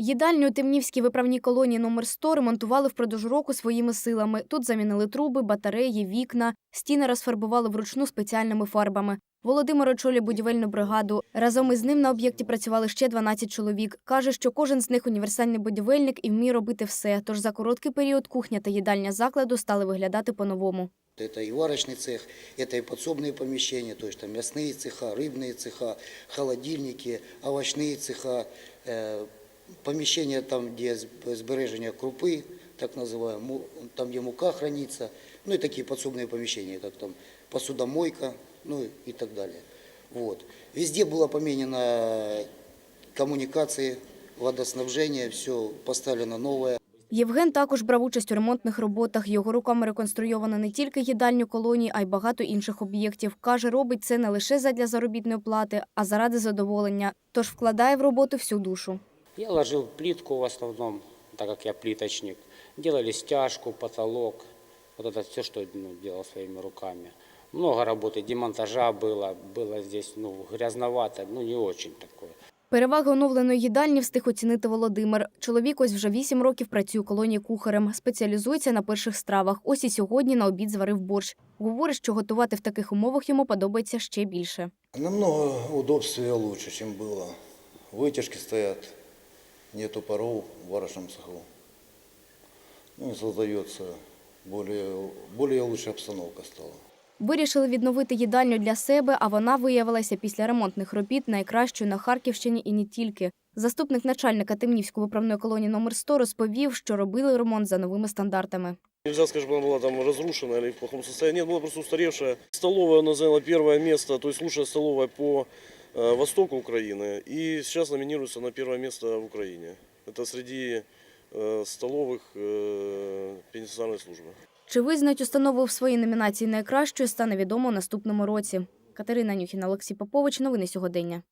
Їдальню у Темнівській виправній колонії номер 100 ремонтували впродовж року своїми силами. Тут замінили труби, батареї, вікна, стіни розфарбували вручну спеціальними фарбами. Володимир очолює будівельну бригаду. Разом із ним на об'єкті працювали ще 12 чоловік. Каже, що кожен з них універсальний будівельник і вміє робити все. Тож за короткий період кухня та їдальня закладу стали виглядати по-новому. Это и варочный цех, это и подсобные помещения, то есть там мясные цеха, рыбные цеха, холодильники, овощные цеха, э, помещения там, где сб- сбережения крупы, так называемые, му- там, где мука хранится, ну и такие подсобные помещения, как там посудомойка, ну и так далее. Вот. Везде было поменено коммуникации, водоснабжение, все поставлено новое. Євген також брав участь у ремонтних роботах. Його руками реконструйовано не тільки їдальню колонії, а й багато інших об'єктів. Каже, робить це не лише задля заробітної плати, а заради задоволення. Тож вкладає в роботу всю душу. Я ложил плитку в основном, так как я плиточник. Делали стяжку, потолок. Вот это все, что ну, делал своими руками. Много работы, демонтажа было. Было здесь ну, грязновато, ну не очень такое. Переваги оновленої їдальні встиг оцінити Володимир. Чоловік ось вже вісім років працює у колонії кухарем, спеціалізується на перших стравах. Ось і сьогодні на обід зварив борщ. Говорить, що готувати в таких умовах йому подобається ще більше. Намного удобствия лучше, чем было. Вытяжки стоят, нету паров в варочном цеху. Ну и создается более, более лучшая обстановка стала. Вирішили відновити їдальню для себе, а вона виявилася після ремонтних робіт найкращою на Харківщині і не тільки. Заступник начальника Темнівської виправної колонії номер 100 розповів, що робили ремонт за новими стандартами. Нельзя сказать, что она была там разрушена или в плохом состоянии. Нет, была просто устаревшая. Столовая она заняла первое место, то есть лучшая столовая по э, востоку Украины. И сейчас номинируется на первое место в Украине. Это среди э, столовых э, пенитенциарной службы. Чи визнають установу в своїй номінації найкращою, стане відомо у наступному році. Катерина Нюхіна, Олексій Попович. Новини сьогодення.